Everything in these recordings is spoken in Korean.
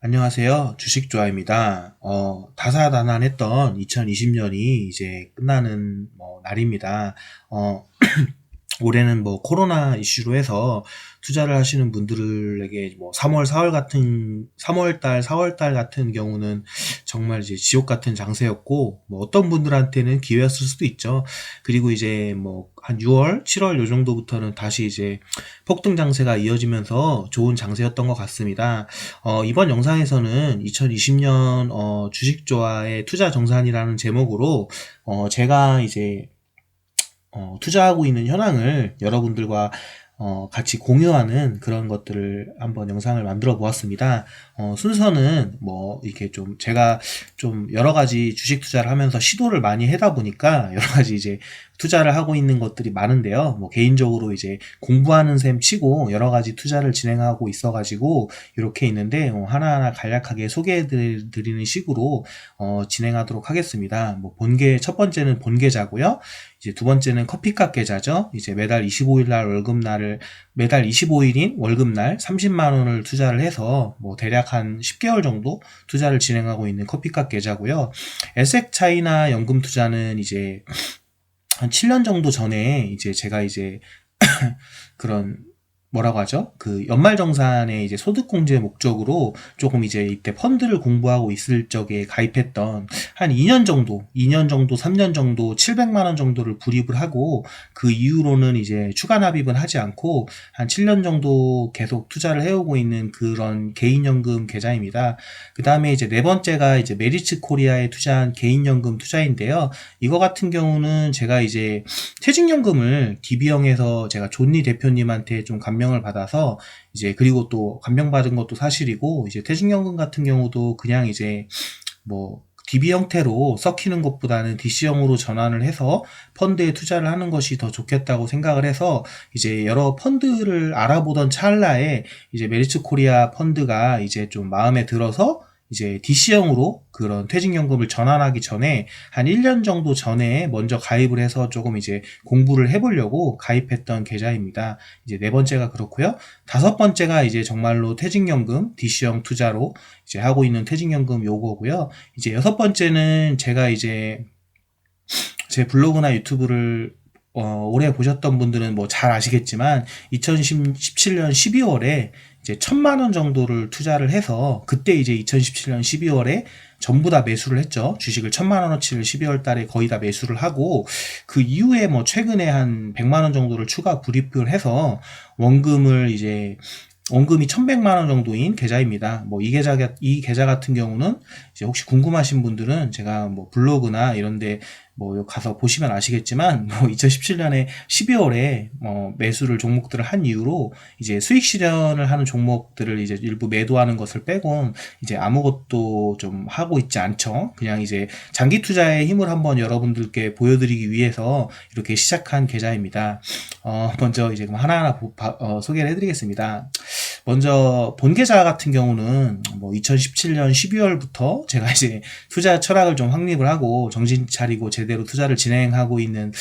안녕하세요. 주식조아입니다. 어, 다사다난했던 2020년이 이제 끝나는 뭐 날입니다. 어, 올해는 뭐 코로나 이슈로 해서 투자를 하시는 분들에게 뭐 3월, 4월 같은 3월 달, 4월 달 같은 경우는 정말 이제 지옥 같은 장세였고 뭐 어떤 분들한테는 기회였을 수도 있죠. 그리고 이제 뭐 한 6월, 7월 요 정도부터는 다시 이제 폭등 장세가 이어지면서 좋은 장세였던 것 같습니다. 어, 이번 영상에서는 2020년 어, 주식 조화의 투자 정산이라는 제목으로 어, 제가 이제 어, 투자하고 있는 현황을 여러분들과 어, 같이 공유하는 그런 것들을 한번 영상을 만들어 보았습니다. 어, 순서는 뭐 이렇게 좀 제가 좀 여러 가지 주식 투자를 하면서 시도를 많이 하다 보니까 여러 가지 이제 투자를 하고 있는 것들이 많은데요. 뭐 개인적으로 이제 공부하는 셈 치고 여러 가지 투자를 진행하고 있어가지고 이렇게 있는데 어, 하나하나 간략하게 소개해 드리는 식으로 어, 진행하도록 하겠습니다. 뭐 본계 첫 번째는 본계자고요. 이제 두 번째는 커피값 계좌죠. 이제 매달 25일 날 월급 날을 매달 25일인 월급 날 30만 원을 투자를 해서 뭐 대략 한 10개월 정도 투자를 진행하고 있는 커피값 계좌고요. 에섹 차이나 연금 투자는 이제 한 7년 정도 전에 이제 제가 이제 그런 뭐라고 하죠? 그 연말정산의 이제 소득공제 목적으로 조금 이제 이때 펀드를 공부하고 있을 적에 가입했던 한 2년 정도, 2년 정도, 3년 정도 700만 원 정도를 불입을 하고 그 이후로는 이제 추가 납입은 하지 않고 한 7년 정도 계속 투자를 해오고 있는 그런 개인연금 계좌입니다. 그 다음에 이제 네 번째가 이제 메리츠 코리아에 투자한 개인연금 투자인데요. 이거 같은 경우는 제가 이제 퇴직연금을 DB형에서 제가 존니 대표님한테 좀 감명 감명을 받아서 이제 그리고 또 감명받은 것도 사실이고 이제 퇴직연금 같은 경우도 그냥 이제 뭐 DB 형태로 섞이는 것보다는 DC형으로 전환을 해서 펀드에 투자를 하는 것이 더 좋겠다고 생각을 해서 이제 여러 펀드를 알아보던 찰나에 이제 메리츠 코리아 펀드가 이제 좀 마음에 들어서 이제 DC형으로 그런 퇴직연금을 전환하기 전에 한 1년 정도 전에 먼저 가입을 해서 조금 이제 공부를 해보려고 가입했던 계좌입니다. 이제 네 번째가 그렇고요. 다섯 번째가 이제 정말로 퇴직연금 DC형 투자로 이제 하고 있는 퇴직연금 요거고요. 이제 여섯 번째는 제가 이제 제 블로그나 유튜브를 어, 오래 보셨던 분들은 뭐 잘 아시겠지만 2017년 12월에 이제 천만 원 정도를 투자를 해서 그때 이제 2017년 12월에 전부 다 매수를 했죠. 주식을 천만 원어치를 12월 달에 거의 다 매수를 하고 그 이후에 뭐 최근에 한 100만 원 정도를 추가 불입을 해서 원금을 이제 원금이 1100만 원 정도인 계좌입니다. 뭐 이 계좌 이 계좌 같은 경우는 이제 혹시 궁금하신 분들은 제가 뭐 블로그나 이런데 뭐 가서 보시면 아시겠지만 뭐 2017년에 12월에 뭐 매수를 종목들을 한 이후로 이제 수익 실현을 하는 종목들을 이제 일부 매도하는 것을 빼곤 이제 아무것도 좀 하고 있지 않죠. 그냥 이제 장기 투자의 힘을 한번 여러분들께 보여드리기 위해서 이렇게 시작한 계좌입니다. 어 먼저 이제 하나하나 어, 소개를 해드리겠습니다. 먼저 본 계좌 같은 경우는 뭐 2017년 12월부터 제가 이제 투자 철학을 좀 확립을 하고 정신 차리고 제대로 투자를 진행하고 있는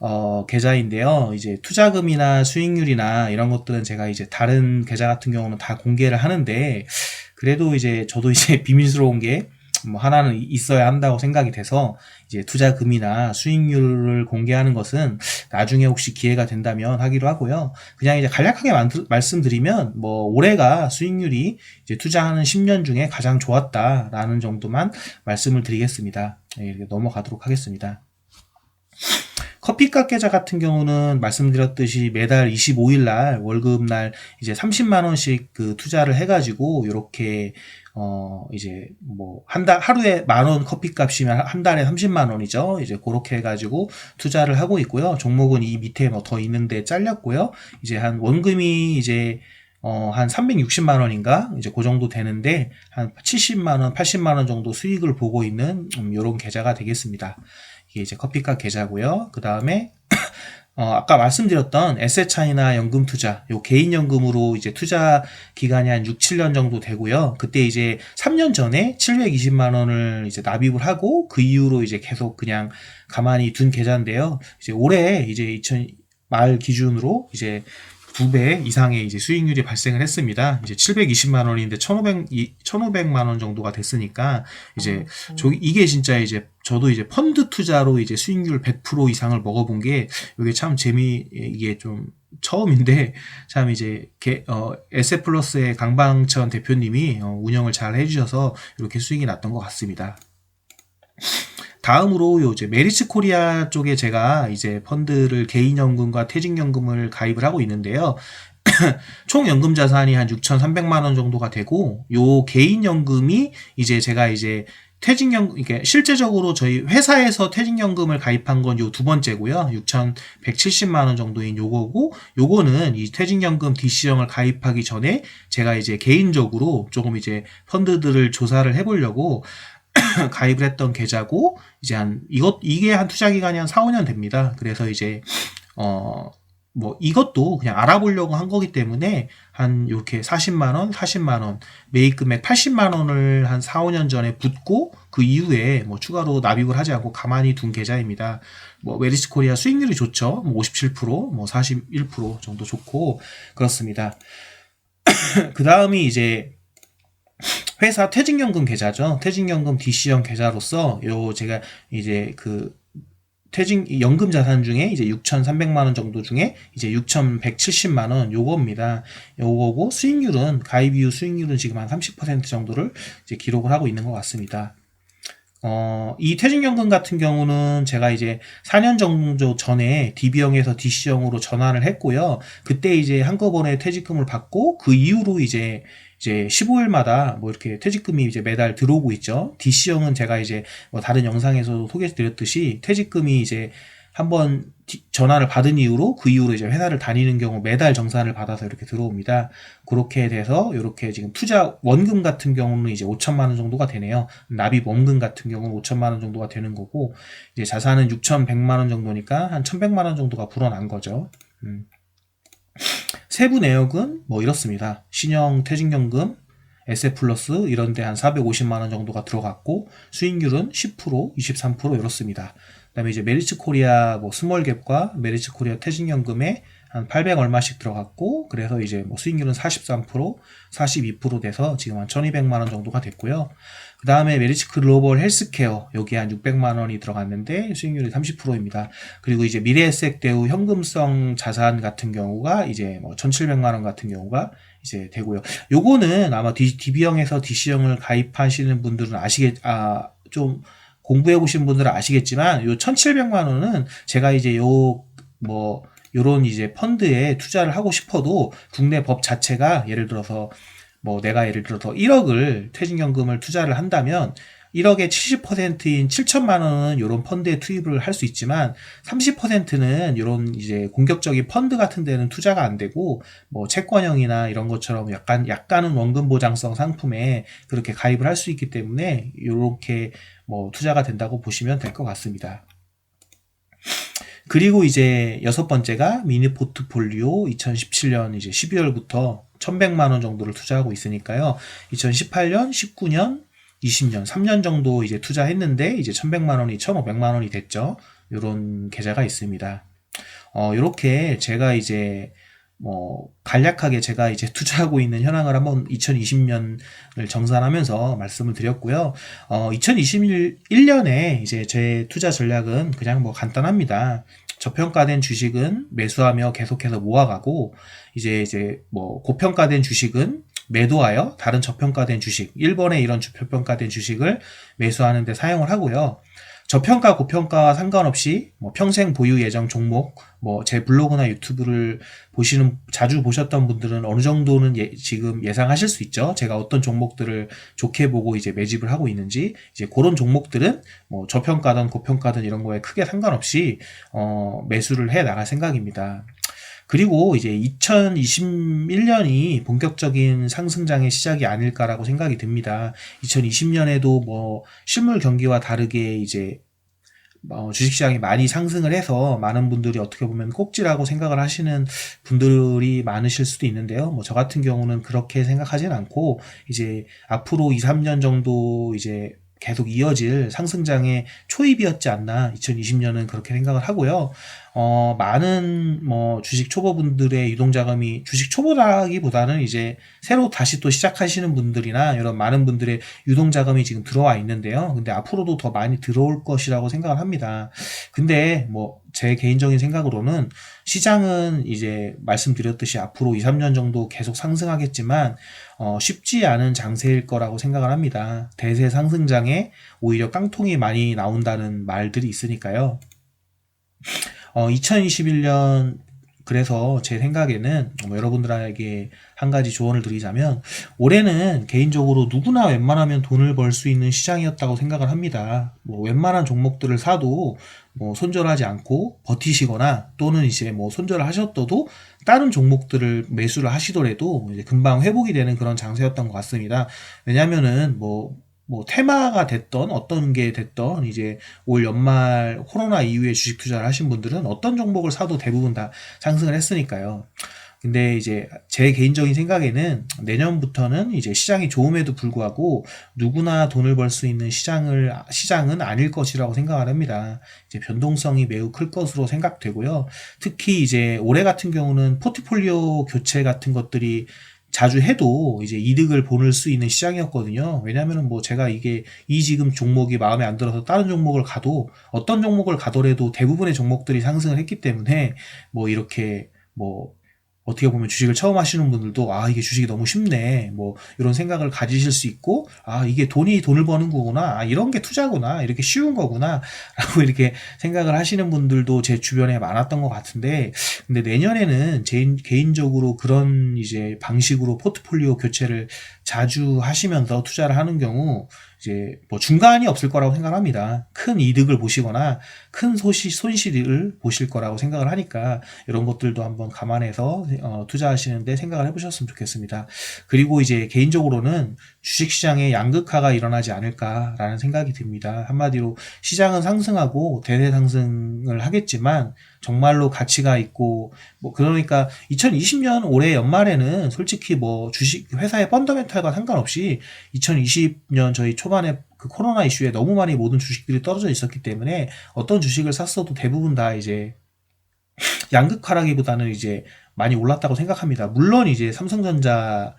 어, 계좌인데요. 이제 투자금이나 수익률이나 이런 것들은 제가 이제 다른 계좌 같은 경우는 다 공개를 하는데 그래도 이제 저도 이제 비밀스러운 게 뭐 하나는 있어야 한다고 생각이 돼서 이제 투자금이나 수익률을 공개하는 것은 나중에 혹시 기회가 된다면 하기로 하고요. 그냥 이제 간략하게 말씀드리면 뭐 올해가 수익률이 이제 투자하는 10년 중에 가장 좋았다라는 정도만 말씀을 드리겠습니다. 네, 이렇게 넘어가도록 하겠습니다. 커피값 계좌 같은 경우는 말씀드렸듯이 매달 25일 날 월급 날 이제 30만 원씩 그 투자를 해가지고 이렇게 어 이제 뭐 한 달 하루에 만 원 커피값이면 한 달에 30만 원이죠. 이제 그렇게 해가지고 투자를 하고 있고요. 종목은 이 밑에 뭐 더 있는데 잘렸고요. 이제 한 원금이 이제 어, 한 360만 원인가? 이제 그 정도 되는데, 한 70만 원, 80만 원 정도 수익을 보고 있는, 음, 요런 계좌가 되겠습니다. 이게 이제 커피값 계좌고요. 그 다음에 어, 아까 말씀드렸던 에세차이나 연금 투자, 요 개인 연금으로 이제 투자 기간이 한 6, 7년 정도 되고요. 그때 이제 3년 전에 720만 원을 이제 납입을 하고 그 이후로 이제 계속 그냥 가만히 둔 계좌인데요. 이제 올해 이제 2000 말 기준으로 이제 두배 이상의 이제 수익률이 발생을 했습니다. 이제 720만 원인데 1,500 이- 1,500만 원 정도가 됐으니까 이제 저 이게 진짜 이제 저도 이제 펀드 투자로 이제 수익률 100% 이상을 먹어본 게 이게 참 재미 이게 좀 처음인데 참 이제 게, 어, 에세 플러스의 강방천 대표님이 어, 운영을 잘 해주셔서 이렇게 수익이 났던 것 같습니다. 다음으로 요 이제 메리츠 코리아 쪽에 제가 이제 펀드를 개인연금과 퇴직연금을 가입을 하고 있는데요. 총 연금 자산이 한 6,300만 원 정도가 되고 요 개인 연금이 이제 제가 이제 퇴직연금 이게 실제적으로 저희 회사에서 퇴직연금을 가입한 건 요 두 번째고요. 6,170만 원 정도인 요거고 요거는 이 퇴직연금 DC형을 가입하기 전에 제가 이제 개인적으로 조금 이제 펀드들을 조사를 해 보려고 가입을 했던 계좌고 이제 한 이것 이게 한 투자 기간이 한 4, 5년 됩니다. 그래서 이제 어 뭐 이것도 그냥 알아보려고 한 거기 때문에 한 이렇게 40만 원, 40만 원, 매입 금액 80만 원을 한 4, 5년 전에 붓고 그 이후에 뭐 추가로 납입을 하지 않고 가만히 둔 계좌입니다. 뭐 메리츠 코리아 수익률이 좋죠. 뭐 57%, 뭐 41% 정도 좋고 그렇습니다. 그 다음이 이제 회사 퇴직연금 계좌죠. 퇴직연금 DC형 계좌로서 요 제가 이제 그 퇴직 연금 자산 중에 이제 6,300만 원 정도 중에 이제 6,170만 원 요겁니다. 요거고 수익률은 가입 이후 수익률은 지금 한 30% 정도를 이제 기록을 하고 있는 것 같습니다. 어, 이 퇴직연금 같은 경우는 제가 이제 4년 정도 전에 DB형에서 DC형으로 전환을 했고요. 그때 이제 한꺼번에 퇴직금을 받고 그 이후로 이제 이제 15일마다 뭐 이렇게 퇴직금이 이제 매달 들어오고 있죠. DC형은 제가 이제 뭐 다른 영상에서도 소개해 드렸듯이 퇴직금이 이제 한번 디- 전화를 받은 이후로 그 이후로 이제 회사를 다니는 경우 매달 정산을 받아서 이렇게 들어옵니다. 그렇게 돼서 이렇게 지금 투자 원금 같은 경우는 이제 5천만 원 정도가 되네요. 납입 원금 같은 경우는 5천만 원 정도가 되는 거고 이제 자산은 6,100만 원 정도니까 한 1,100만 원 정도가 불어난 거죠. 음. 세부 내역은 뭐 이렇습니다. 신형 퇴직연금, SF 플러스 이런 데 한 450만 원 정도가 들어갔고 수익률은 10%, 23% 이렇습니다. 그 다음에 이제 메리츠 코리아 뭐 스몰갭과 메리츠 코리아 퇴직연금에 한 800 얼마씩 들어갔고 그래서 이제 뭐 수익률은 43%, 42% 돼서 지금 한 1200만 원 정도가 됐고요. 그 다음에 메리츠 글로벌 헬스케어 여기에 한 600만 원이 들어갔는데 수익률이 30%입니다. 그리고 이제 미래에셋 대우 현금성 자산 같은 경우가 이제 뭐 1,700만 원 같은 경우가 이제 되고요. 요거는 아마 DB형에서 DC형을 가입하시는 분들은 아시겠 아좀 공부해 보신 분들은 아시겠지만 요 1,700만 원은 제가 이제 요뭐 요런 이제 펀드에 투자를 하고 싶어도 국내 법 자체가 예를 들어서 뭐 내가 예를 들어서 1억을 퇴직연금을 투자를 한다면 1억의 70%인 7천만 원은 이런 펀드에 투입을 할 수 있지만 30%는 이런 이제 공격적인 펀드 같은 데는 투자가 안 되고 뭐 채권형이나 이런 것처럼 약간 약간은 원금 보장성 상품에 그렇게 가입을 할 수 있기 때문에 이렇게 뭐 투자가 된다고 보시면 될 것 같습니다. 그리고 이제 여섯 번째가 미니 포트폴리오 2017년 이제 12월부터 1100만 원 정도를 투자하고 있으니까요. 2018년, 19년, 20년, 3년 정도 이제 투자했는데 이제 1100만 원이 1500만 원이 됐죠. 요런 계좌가 있습니다. 어, 요렇게 제가 이제 뭐 간략하게 제가 이제 투자하고 있는 현황을 한번 2020년을 정산하면서 말씀을 드렸고요. 어, 2021년에 이제 제 투자 전략은 그냥 뭐 간단합니다. 저평가된 주식은 매수하며 계속해서 모아가고 이제 이제 뭐 고평가된 주식은 매도하여 다른 저평가된 주식, 1번의 이런 저평가된 주식을 매수하는 데 사용을 하고요. 저평가, 고평가와 상관없이 뭐 평생 보유 예정 종목, 뭐 제 블로그나 유튜브를 보시는 자주 보셨던 분들은 어느 정도는 예- 지금 예상하실 수 있죠. 제가 어떤 종목들을 좋게 보고 이제 매집을 하고 있는지 이제 그런 종목들은 뭐 저평가든 고평가든 이런 거에 크게 상관없이 어, 매수를 해 나갈 생각입니다. 그리고 이제 2021년이 본격적인 상승장의 시작이 아닐까라고 생각이 듭니다. 2020년에도 뭐 실물 경기와 다르게 이제 어, 주식시장이 많이 상승을 해서 많은 분들이 어떻게 보면 꼭지라고 생각을 하시는 분들이 많으실 수도 있는데요. 뭐 저 같은 경우는 그렇게 생각하진 않고 이제 앞으로 2, 3년 정도 이제 계속 이어질 상승장의 초입이었지 않나 2020년은 그렇게 생각을 하고요. 어, 많은 뭐 주식 초보분들의 유동자금이 주식 초보라기보다는 이제 새로 다시 또 시작하시는 분들이나 이런 많은 분들의 유동자금이 지금 들어와 있는데요. 근데 앞으로도 더 많이 들어올 것이라고 생각을 합니다. 근데 뭐 제 개인적인 생각으로는 시장은 이제 말씀드렸듯이 앞으로 2, 3년 정도 계속 상승하겠지만 어, 쉽지 않은 장세일 거라고 생각을 합니다. 대세 상승장에 오히려 깡통이 많이 나온다는 말들이 있으니까요. 어, 2021년 그래서 제 생각에는 뭐 여러분들에게 한 가지 조언을 드리자면 올해는 개인적으로 누구나 웬만하면 돈을 벌 수 있는 시장이었다고 생각을 합니다. 뭐 웬만한 종목들을 사도 뭐 손절하지 않고 버티시거나 또는 이제 뭐 손절을 하셨어도 다른 종목들을 매수를 하시더라도 금방 회복이 되는 그런 장세였던 것 같습니다. 왜냐면은 뭐 뭐 테마가 됐던 어떤 게 됐던 이제 올 연말 코로나 이후에 주식 투자를 하신 분들은 어떤 종목을 사도 대부분 다 상승을 했으니까요. 근데 이제 제 개인적인 생각에는 내년부터는 이제 시장이 좋음에도 불구하고 누구나 돈을 벌 수 있는 시장을 시장은 아닐 것이라고 생각을 합니다. 이제 변동성이 매우 클 것으로 생각되고요. 특히 이제 올해 같은 경우는 포트폴리오 교체 같은 것들이 자주 해도 이제 이득을 보낼 수 있는 시장이었거든요. 왜냐면은 뭐 제가 이게 이 지금 종목이 마음에 안 들어서 다른 종목을 가도 어떤 종목을 가더라도 대부분의 종목들이 상승을 했기 때문에 뭐 이렇게 뭐 어떻게 보면 주식을 처음 하시는 분들도 아 이게 주식이 너무 쉽네. 뭐 이런 생각을 가지실 수 있고 아 이게 돈이 돈을 버는 거구나. 아 이런 게 투자구나. 이렇게 쉬운 거구나. 라고 이렇게 생각을 하시는 분들도 제 주변에 많았던 것 같은데 근데 내년에는 제 개인적으로 그런 이제 방식으로 포트폴리오 교체를 자주 하시면서 투자를 하는 경우 이제 뭐 중간이 없을 거라고 생각합니다. 큰 이득을 보시거나 큰 소시, 손실을 보실 거라고 생각을 하니까 이런 것들도 한번 감안해서 어, 투자하시는데 생각을 해보셨으면 좋겠습니다. 그리고 이제 개인적으로는 주식시장에 양극화가 일어나지 않을까라는 생각이 듭니다. 한마디로 시장은 상승하고 대대 상승을 하겠지만 정말로 가치가 있고 뭐 그러니까 2020년 올해 연말에는 솔직히 뭐 주식 회사의 펀더멘 탈과 상관없이 2020년 저희 초반에 그 코로나 이슈에 너무 많이 모든 주식들이 떨어져 있었기 때문에 어떤 주식을 샀어도 대부분 다 이제 양극화라기보다는 이제 많이 올랐다고 생각합니다. 물론 이제 삼성전자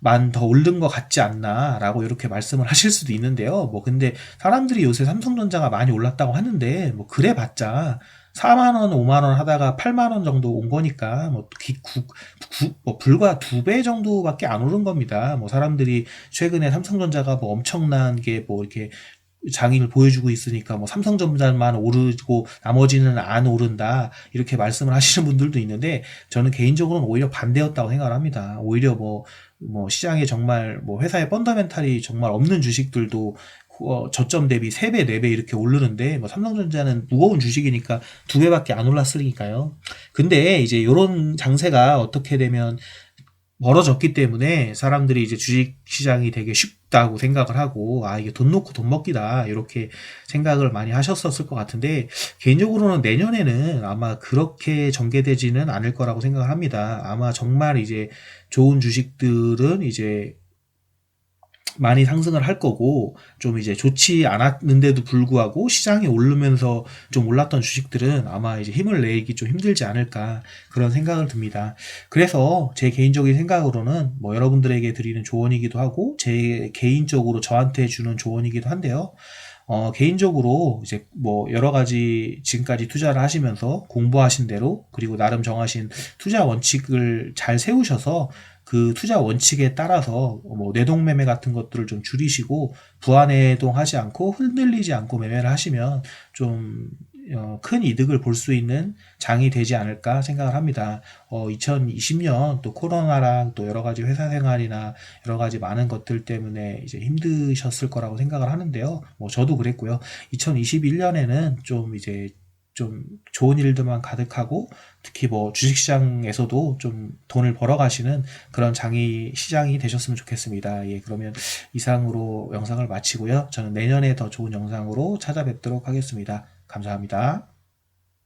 만더 오른 것 같지 않나라고 이렇게 말씀을 하실 수도 있는데요. 뭐 근데 사람들이 요새 삼성전자가 많이 올랐다고 하는데 뭐 그래 봤자 4만원, 5만원 하다가 8만원 정도 온 거니까, 뭐, 기, 구, 구, 뭐 불과 두 배 정도밖에 안 오른 겁니다. 뭐, 사람들이 최근에 삼성전자가 뭐 엄청난 게 뭐 이렇게 장인을 보여주고 있으니까 뭐 삼성전자만 오르고 나머지는 안 오른다 이렇게 말씀을 하시는 분들도 있는데 저는 개인적으로는 오히려 반대였다고 생각을 합니다. 오히려 뭐, 뭐 시장에 정말 뭐 회사의 펀더멘탈이 정말 없는 주식들도 어, 저점 대비 3배, 4배 이렇게 오르는데, 뭐, 삼성전자는 무거운 주식이니까 2배밖에 안 올랐으니까요. 근데 이제 요런 장세가 어떻게 되면 멀어졌기 때문에 사람들이 이제 주식 시장이 되게 쉽다고 생각을 하고, 아, 이게 돈 놓고 돈 먹기다. 이렇게 생각을 많이 하셨었을 것 같은데, 개인적으로는 내년에는 아마 그렇게 전개되지는 않을 거라고 생각을 합니다. 아마 정말 이제 좋은 주식들은 이제 많이 상승을 할 거고 좀 이제 좋지 않았는데도 불구하고 시장이 오르면서 좀 올랐던 주식들은 아마 이제 힘을 내기 좀 힘들지 않을까 그런 생각을 듭니다. 그래서 제 개인적인 생각으로는 뭐 여러분들에게 드리는 조언이기도 하고 제 개인적으로 저한테 주는 조언이기도 한데요. 어, 개인적으로 이제 뭐 여러 가지 지금까지 투자를 하시면서 공부하신 대로 그리고 나름 정하신 투자 원칙을 잘 세우셔서 그 투자 원칙에 따라서 뭐 내동매매 같은 것들을 좀 줄이시고 부안해동하지 않고 흔들리지 않고 매매를 하시면 좀 어, 큰 이득을 볼 수 있는 장이 되지 않을까 생각을 합니다. 어, 2020년 또 코로나랑 또 여러 가지 회사 생활이나 여러 가지 많은 것들 때문에 이제 힘드셨을 거라고 생각을 하는데요. 뭐 저도 그랬고요. 2021년에는 좀 이제 좀 좋은 일들만 가득하고 특히 뭐 주식시장에서도 좀 돈을 벌어 가시는 그런 장이 시장이 되셨으면 좋겠습니다. 예, 그러면 이상으로 영상을 마치고요. 저는 내년에 더 좋은 영상으로 찾아뵙도록 하겠습니다. 감사합니다.